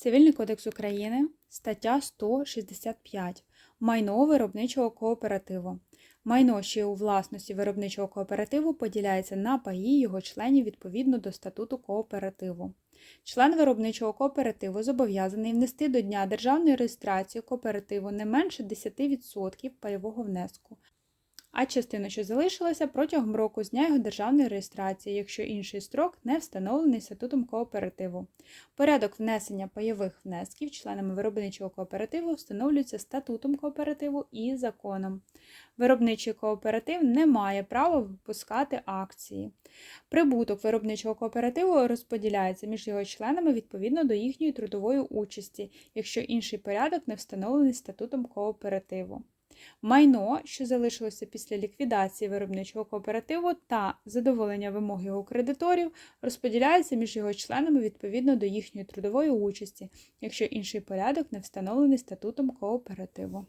Цивільний кодекс України, стаття 165. Майно виробничого кооперативу. Майно, що є у власності виробничого кооперативу, поділяється на паї його членів відповідно до статуту кооперативу. Член виробничого кооперативу зобов'язаний внести до дня державної реєстрації кооперативу не менше 10% пайового внеску, а частину, що залишилася протягом року з дня його державної реєстрації, якщо інший строк не встановлений статутом кооперативу. Порядок внесення пайових внесків членами виробничого кооперативу встановлюється статутом кооперативу і законом. Виробничий кооператив не має права випускати акції. Прибуток виробничого кооперативу розподіляється між його членами відповідно до їхньої трудової участі, якщо інший порядок не встановлений статутом кооперативу. Майно, що залишилося після ліквідації виробничого кооперативу та задоволення вимог його кредиторів, розподіляється між його членами відповідно до їхньої трудової участі, якщо інший порядок не встановлений статутом кооперативу.